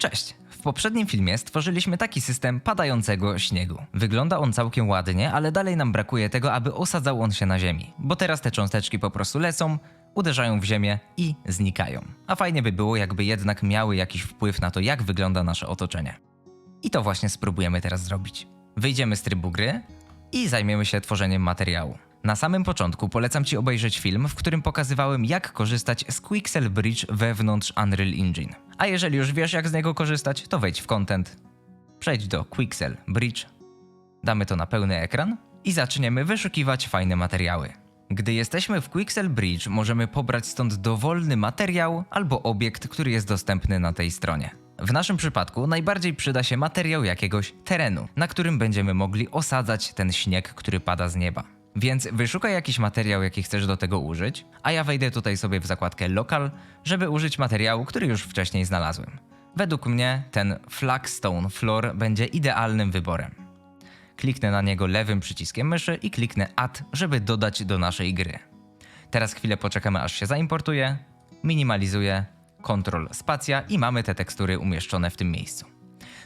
Cześć! W poprzednim filmie stworzyliśmy taki system padającego śniegu. Wygląda on całkiem ładnie, ale dalej nam brakuje tego, aby osadzał on się na ziemi, bo teraz te cząsteczki po prostu lecą, uderzają w ziemię i znikają. A fajnie by było, jakby jednak miały jakiś wpływ na to, jak wygląda nasze otoczenie. I to właśnie spróbujemy teraz zrobić. Wyjdziemy z trybu gry i zajmiemy się tworzeniem materiału. Na samym początku polecam Ci obejrzeć film, w którym pokazywałem, jak korzystać z Quixel Bridge wewnątrz Unreal Engine. A jeżeli już wiesz, jak z niego korzystać, to wejdź w content, przejdź do Quixel Bridge, damy to na pełny ekran i zaczniemy wyszukiwać fajne materiały. Gdy jesteśmy w Quixel Bridge, możemy pobrać stąd dowolny materiał albo obiekt, który jest dostępny na tej stronie. W naszym przypadku najbardziej przyda się materiał jakiegoś terenu, na którym będziemy mogli osadzać ten śnieg, który pada z nieba. Więc wyszukaj jakiś materiał, jaki chcesz do tego użyć, a ja wejdę tutaj sobie w zakładkę Local, żeby użyć materiału, który już wcześniej znalazłem. Według mnie ten Flagstone Floor będzie idealnym wyborem. Kliknę na niego lewym przyciskiem myszy i kliknę Add, żeby dodać do naszej gry. Teraz chwilę poczekamy aż się zaimportuje, minimalizuję, Ctrl spacja i mamy te tekstury umieszczone w tym miejscu.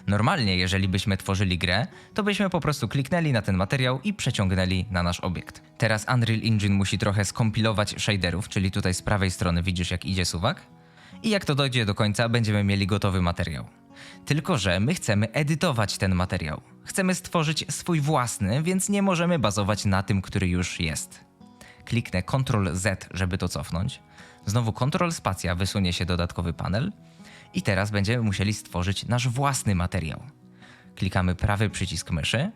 Normalnie, jeżeli byśmy tworzyli grę, to byśmy po prostu kliknęli na ten materiał i przeciągnęli na nasz obiekt. Teraz Unreal Engine musi trochę skompilować shaderów, czyli tutaj z prawej strony widzisz jak idzie suwak. I jak to dojdzie do końca, będziemy mieli gotowy materiał. Tylko, że my chcemy edytować ten materiał. Chcemy stworzyć swój własny, więc nie możemy bazować na tym, który już jest. Kliknę Ctrl Z, żeby to cofnąć. Znowu Ctrl spacja wysunie się dodatkowy panel. I teraz będziemy musieli stworzyć nasz własny materiał. Klikamy prawy przycisk myszy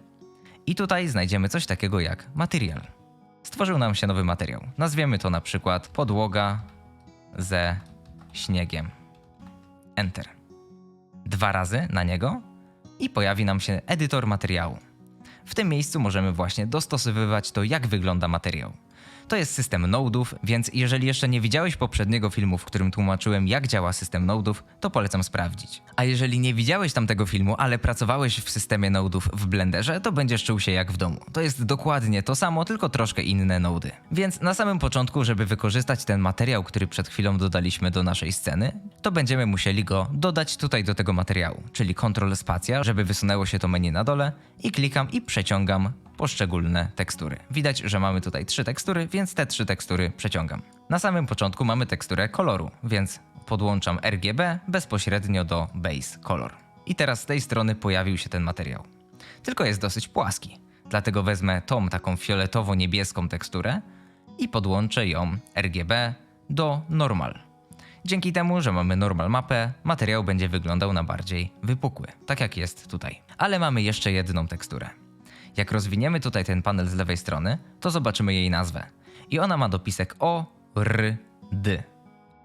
i tutaj znajdziemy coś takiego jak material. Stworzył nam się nowy materiał. Nazwiemy to na przykład podłoga ze śniegiem. Enter. Dwa razy na niego i pojawi nam się edytor materiału. W tym miejscu możemy właśnie dostosowywać to, jak wygląda materiał. To jest system nodów, więc jeżeli jeszcze nie widziałeś poprzedniego filmu, w którym tłumaczyłem, jak działa system nodów, to polecam sprawdzić. A jeżeli nie widziałeś tamtego filmu, ale pracowałeś w systemie nodów w Blenderze, to będziesz czuł się jak w domu. To jest dokładnie to samo, tylko troszkę inne nody. Więc na samym początku, żeby wykorzystać ten materiał, który przed chwilą dodaliśmy do naszej sceny, to będziemy musieli go dodać tutaj do tego materiału, czyli Ctrl spacja, żeby wysunęło się to menu na dole i klikam i przeciągam poszczególne tekstury. Widać, że mamy tutaj trzy tekstury, więc te trzy tekstury przeciągam. Na samym początku mamy teksturę koloru, więc podłączam RGB bezpośrednio do Base Color. I teraz z tej strony pojawił się ten materiał. Tylko jest dosyć płaski, dlatego wezmę tą taką fioletowo-niebieską teksturę i podłączę ją RGB do Normal. Dzięki temu, że mamy normal mapę, materiał będzie wyglądał na bardziej wypukły, tak jak jest tutaj. Ale mamy jeszcze jedną teksturę. Jak rozwiniemy tutaj ten panel z lewej strony, to zobaczymy jej nazwę. I ona ma dopisek O, R, D.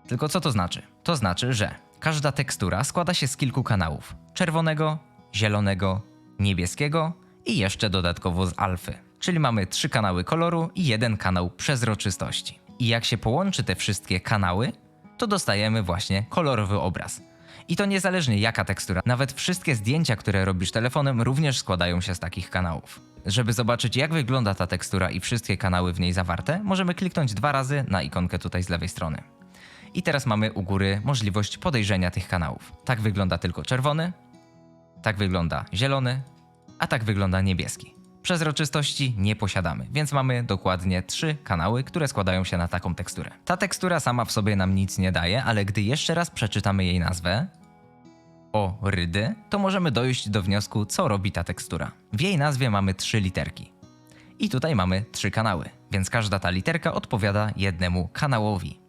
Tylko co to znaczy? To znaczy, że każda tekstura składa się z kilku kanałów: czerwonego, zielonego, niebieskiego i jeszcze dodatkowo z alfy. Czyli mamy trzy kanały koloru i jeden kanał przezroczystości. I jak się połączy te wszystkie kanały, to dostajemy właśnie kolorowy obraz. I to niezależnie jaka tekstura, nawet wszystkie zdjęcia, które robisz telefonem, również składają się z takich kanałów. Żeby zobaczyć, jak wygląda ta tekstura i wszystkie kanały w niej zawarte, możemy kliknąć dwa razy na ikonkę tutaj z lewej strony. I teraz mamy u góry możliwość podejrzenia tych kanałów. Tak wygląda tylko czerwony, tak wygląda zielony, a tak wygląda niebieski. Przezroczystości nie posiadamy, więc mamy dokładnie trzy kanały, które składają się na taką teksturę. Ta tekstura sama w sobie nam nic nie daje, ale gdy jeszcze raz przeczytamy jej nazwę, o rydy, to możemy dojść do wniosku, co robi ta tekstura. W jej nazwie mamy trzy literki. I tutaj mamy trzy kanały, więc każda ta literka odpowiada jednemu kanałowi.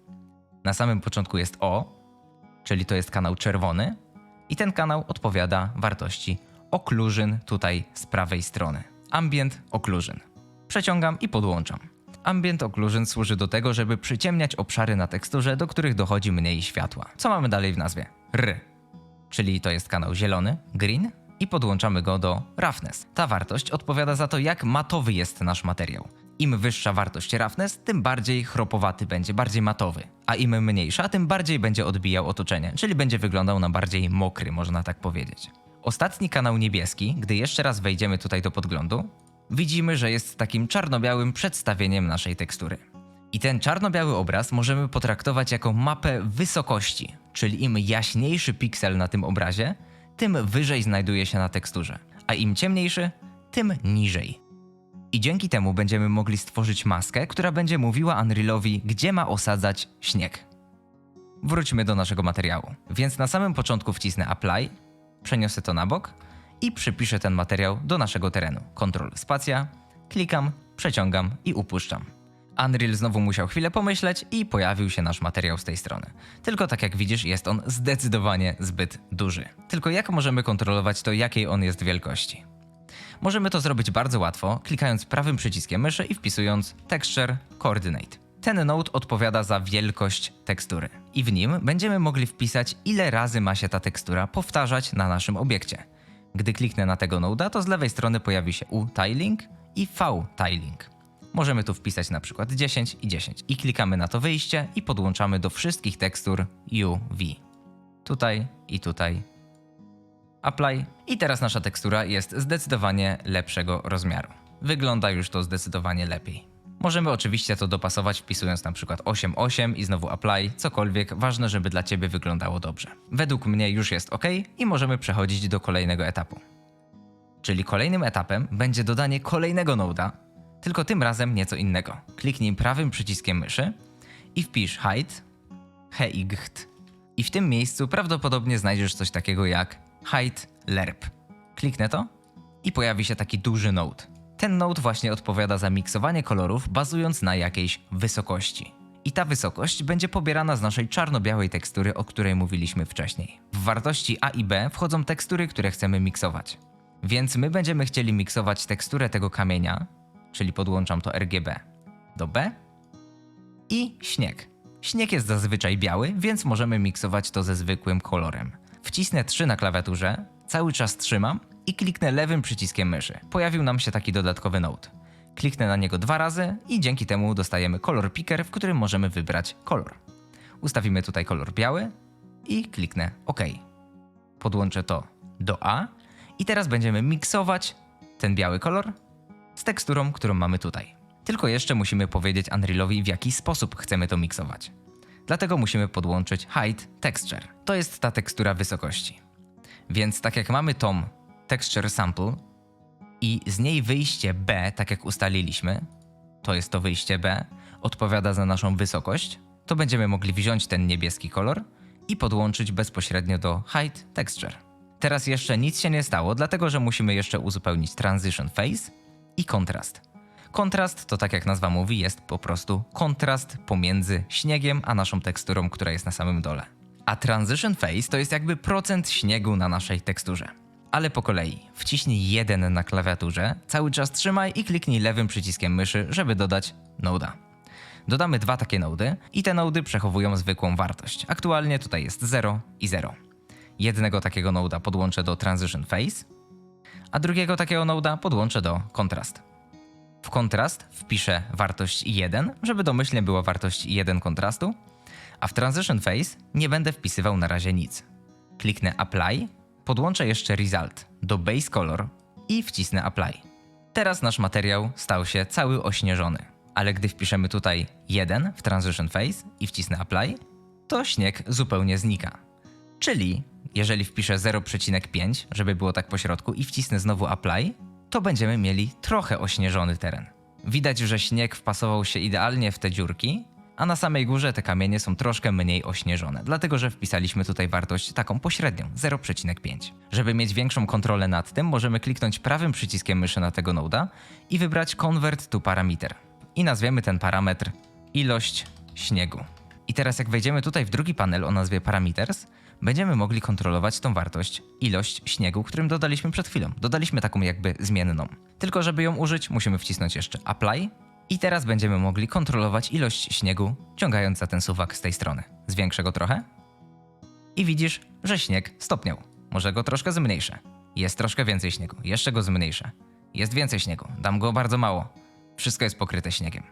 Na samym początku jest O, czyli to jest kanał czerwony, i ten kanał odpowiada wartości occlusion tutaj z prawej strony. Ambient occlusion. Przeciągam i podłączam. Ambient occlusion służy do tego, żeby przyciemniać obszary na teksturze, do których dochodzi mniej światła. Co mamy dalej w nazwie? R, czyli to jest kanał zielony, green i podłączamy go do roughness. Ta wartość odpowiada za to, jak matowy jest nasz materiał. Im wyższa wartość roughness, tym bardziej chropowaty będzie, bardziej matowy. A im mniejsza, tym bardziej będzie odbijał otoczenie, czyli będzie wyglądał na bardziej mokry, można tak powiedzieć. Ostatni kanał niebieski, gdy jeszcze raz wejdziemy tutaj do podglądu, widzimy, że jest takim czarno-białym przedstawieniem naszej tekstury. I ten czarno-biały obraz możemy potraktować jako mapę wysokości, czyli im jaśniejszy piksel na tym obrazie, tym wyżej znajduje się na teksturze, a im ciemniejszy, tym niżej. I dzięki temu będziemy mogli stworzyć maskę, która będzie mówiła Unrealowi, gdzie ma osadzać śnieg. Wróćmy do naszego materiału. Więc na samym początku wcisnę Apply, przeniosę to na bok i przypiszę ten materiał do naszego terenu. Ctrl spacja, klikam, przeciągam i upuszczam. Unreal znowu musiał chwilę pomyśleć i pojawił się nasz materiał z tej strony. Tylko tak jak widzisz, jest on zdecydowanie zbyt duży. Tylko jak możemy kontrolować to, jakiej on jest wielkości? Możemy to zrobić bardzo łatwo, klikając prawym przyciskiem myszy i wpisując Texture Coordinate. Ten node odpowiada za wielkość tekstury i w nim będziemy mogli wpisać ile razy ma się ta tekstura powtarzać na naszym obiekcie. Gdy kliknę na tego noda, to z lewej strony pojawi się U-tiling i V-tiling. Możemy tu wpisać na przykład 10 i 10 i klikamy na to wyjście i podłączamy do wszystkich tekstur UV. Tutaj i tutaj Apply i teraz nasza tekstura jest zdecydowanie lepszego rozmiaru. Wygląda już to zdecydowanie lepiej. Możemy oczywiście to dopasować wpisując na przykład 8.8 i znowu apply, cokolwiek, ważne żeby dla Ciebie wyglądało dobrze. Według mnie już jest ok i możemy przechodzić do kolejnego etapu. Czyli kolejnym etapem będzie dodanie kolejnego noda, tylko tym razem nieco innego. Kliknij prawym przyciskiem myszy i wpisz height, height i w tym miejscu prawdopodobnie znajdziesz coś takiego jak height lerp. Kliknę to i pojawi się taki duży node. Ten node właśnie odpowiada za miksowanie kolorów bazując na jakiejś wysokości. I ta wysokość będzie pobierana z naszej czarno-białej tekstury, o której mówiliśmy wcześniej. W wartości A i B wchodzą tekstury, które chcemy miksować. Więc my będziemy chcieli miksować teksturę tego kamienia, czyli podłączam to RGB do B i śnieg. Śnieg jest zazwyczaj biały, więc możemy miksować to ze zwykłym kolorem. Wcisnę 3 na klawiaturze, cały czas trzymam i kliknę lewym przyciskiem myszy. Pojawił nam się taki dodatkowy node. Kliknę na niego dwa razy i dzięki temu dostajemy kolor picker, w którym możemy wybrać kolor. Ustawimy tutaj kolor biały i kliknę OK. Podłączę to do A i teraz będziemy miksować ten biały kolor z teksturą, którą mamy tutaj. Tylko jeszcze musimy powiedzieć Unrealowi, w jaki sposób chcemy to miksować. Dlatego musimy podłączyć Height Texture. To jest ta tekstura wysokości. Więc tak jak mamy tom Texture Sample i z niej wyjście B, tak jak ustaliliśmy, to jest to wyjście B, odpowiada za naszą wysokość, to będziemy mogli wziąć ten niebieski kolor i podłączyć bezpośrednio do Height Texture. Teraz jeszcze nic się nie stało, dlatego że musimy jeszcze uzupełnić Transition Phase i kontrast. Kontrast to tak jak nazwa mówi, jest po prostu kontrast pomiędzy śniegiem a naszą teksturą, która jest na samym dole. A Transition Phase to jest jakby procent śniegu na naszej teksturze. Ale po kolei. Wciśnij 1 na klawiaturze, cały czas trzymaj i kliknij lewym przyciskiem myszy, żeby dodać noda. Dodamy dwa takie nody i te nody przechowują zwykłą wartość. Aktualnie tutaj jest 0 i 0. Jednego takiego noda podłączę do Transition Phase, a drugiego takiego noda podłączę do kontrast. W kontrast wpiszę wartość 1, żeby domyślnie była wartość 1 kontrastu, a w Transition Phase nie będę wpisywał na razie nic. Kliknę Apply, podłączę jeszcze Result do Base Color i wcisnę Apply. Teraz nasz materiał stał się cały ośnieżony, ale gdy wpiszemy tutaj 1 w Transition Phase i wcisnę Apply, to śnieg zupełnie znika. Czyli jeżeli wpiszę 0,5, żeby było tak po środku i wcisnę znowu Apply, to będziemy mieli trochę ośnieżony teren. Widać, że śnieg wpasował się idealnie w te dziurki, a na samej górze te kamienie są troszkę mniej ośnieżone, dlatego że wpisaliśmy tutaj wartość taką pośrednią 0,5. Żeby mieć większą kontrolę nad tym, możemy kliknąć prawym przyciskiem myszy na tego noda i wybrać Convert to Parameter. I nazwiemy ten parametr ilość śniegu. I teraz jak wejdziemy tutaj w drugi panel o nazwie Parameters, będziemy mogli kontrolować tą wartość, ilość śniegu, którym dodaliśmy przed chwilą. Dodaliśmy taką jakby zmienną. Tylko żeby ją użyć, musimy wcisnąć jeszcze Apply i teraz będziemy mogli kontrolować ilość śniegu, ciągając za ten suwak z tej strony. Zwiększę go trochę i widzisz, że śnieg stopniał. Może go troszkę zmniejszę. Jest troszkę więcej śniegu. Jeszcze go zmniejszę. Jest więcej śniegu. Dam go bardzo mało. Wszystko jest pokryte śniegiem.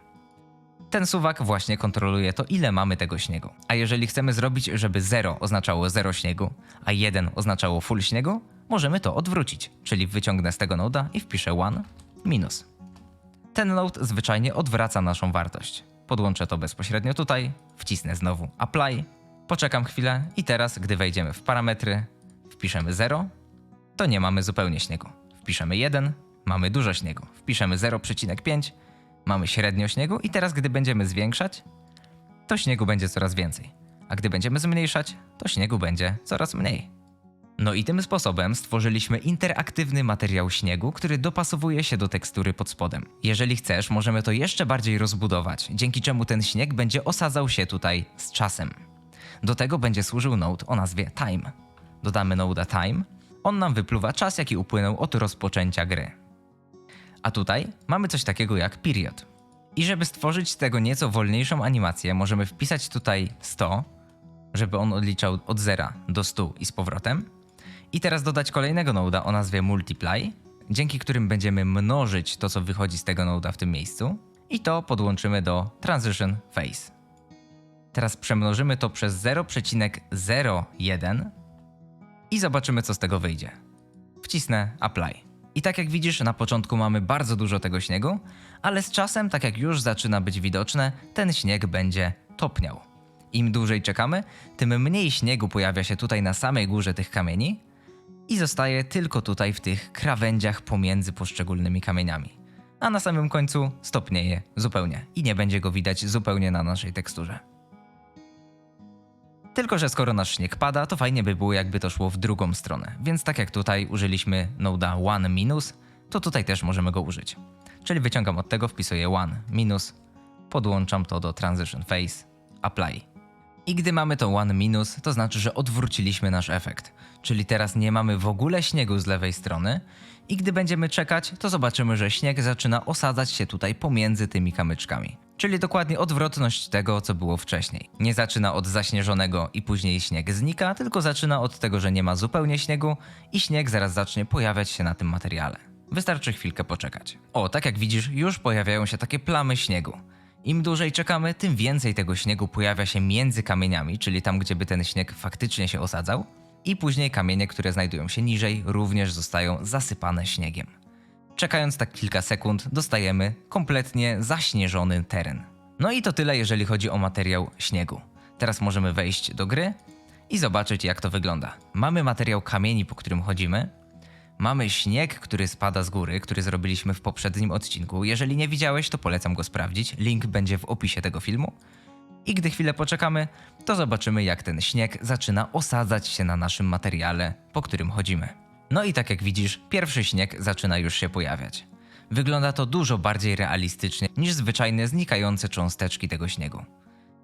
Ten suwak właśnie kontroluje to, ile mamy tego śniegu. A jeżeli chcemy zrobić, żeby 0 oznaczało 0 śniegu, a 1 oznaczało full śniegu, możemy to odwrócić, czyli wyciągnę z tego noda i wpiszę 1 minus. Ten node zwyczajnie odwraca naszą wartość. Podłączę to bezpośrednio tutaj, wcisnę znowu apply Poczekam chwilę i teraz, gdy wejdziemy w parametry, wpiszemy 0, to nie mamy zupełnie śniegu. Wpiszemy 1, mamy dużo śniegu. Wpiszemy 0,5, mamy średnio śniegu i teraz, gdy będziemy zwiększać, to śniegu będzie coraz więcej. A gdy będziemy zmniejszać, to śniegu będzie coraz mniej. No i tym sposobem stworzyliśmy interaktywny materiał śniegu, który dopasowuje się do tekstury pod spodem. Jeżeli chcesz, możemy to jeszcze bardziej rozbudować, dzięki czemu ten śnieg będzie osadzał się tutaj z czasem. Do tego będzie służył node o nazwie time. Dodamy node'a time, on nam wypluwa czas, jaki upłynął od rozpoczęcia gry. A tutaj mamy coś takiego jak period. I żeby stworzyć tego nieco wolniejszą animację, możemy wpisać tutaj 100, żeby on odliczał od 0 do 100 i z powrotem. I teraz dodać kolejnego noda o nazwie multiply, dzięki którym będziemy mnożyć to, co wychodzi z tego noda w tym miejscu. I to podłączymy do transition phase. Teraz przemnożymy to przez 0,01 i zobaczymy, co z tego wyjdzie. Wcisnę apply. I tak jak widzisz, na początku mamy bardzo dużo tego śniegu, ale z czasem, tak jak już zaczyna być widoczne, ten śnieg będzie topniał. Im dłużej czekamy, tym mniej śniegu pojawia się tutaj na samej górze tych kamieni i zostaje tylko tutaj w tych krawędziach pomiędzy poszczególnymi kamieniami. A na samym końcu stopnieje zupełnie i nie będzie go widać zupełnie na naszej teksturze. Tylko, że skoro nasz śnieg pada, to fajnie by było, jakby to szło w drugą stronę. Więc tak jak tutaj użyliśmy noda one minus, to tutaj też możemy go użyć. Czyli wyciągam od tego, wpisuję one minus, podłączam to do transition phase, apply. I gdy mamy to one minus, to znaczy, że odwróciliśmy nasz efekt. Czyli teraz nie mamy w ogóle śniegu z lewej strony i gdy będziemy czekać, to zobaczymy, że śnieg zaczyna osadzać się tutaj pomiędzy tymi kamyczkami. Czyli dokładnie odwrotność tego, co było wcześniej. Nie zaczyna od zaśnieżonego i później śnieg znika, tylko zaczyna od tego, że nie ma zupełnie śniegu i śnieg zaraz zacznie pojawiać się na tym materiale. Wystarczy chwilkę poczekać. O, tak jak widzisz, już pojawiają się takie plamy śniegu. Im dłużej czekamy, tym więcej tego śniegu pojawia się między kamieniami, czyli tam, gdzie by ten śnieg faktycznie się osadzał, i później kamienie, które znajdują się niżej, również zostają zasypane śniegiem. Czekając tak kilka sekund, dostajemy kompletnie zaśnieżony teren. No i to tyle, jeżeli chodzi o materiał śniegu. Teraz możemy wejść do gry i zobaczyć, jak to wygląda. Mamy materiał kamieni, po którym chodzimy. Mamy śnieg, który spada z góry, który zrobiliśmy w poprzednim odcinku. Jeżeli nie widziałeś, to polecam go sprawdzić. Link będzie w opisie tego filmu. I gdy chwilę poczekamy, to zobaczymy, jak ten śnieg zaczyna osadzać się na naszym materiale, po którym chodzimy. No i tak jak widzisz, pierwszy śnieg zaczyna już się pojawiać. Wygląda to dużo bardziej realistycznie niż zwyczajne znikające cząsteczki tego śniegu.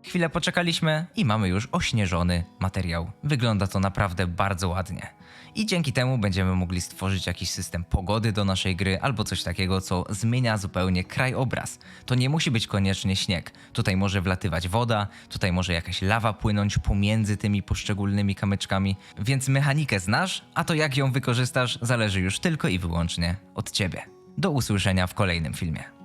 Chwilę poczekaliśmy i mamy już ośnieżony materiał. Wygląda to naprawdę bardzo ładnie. I dzięki temu będziemy mogli stworzyć jakiś system pogody do naszej gry albo coś takiego, co zmienia zupełnie krajobraz. To nie musi być koniecznie śnieg. Tutaj może wlatywać woda, tutaj może jakaś lawa płynąć pomiędzy tymi poszczególnymi kamyczkami, więc mechanikę znasz, a to jak ją wykorzystasz zależy już tylko i wyłącznie od ciebie. Do usłyszenia w kolejnym filmie.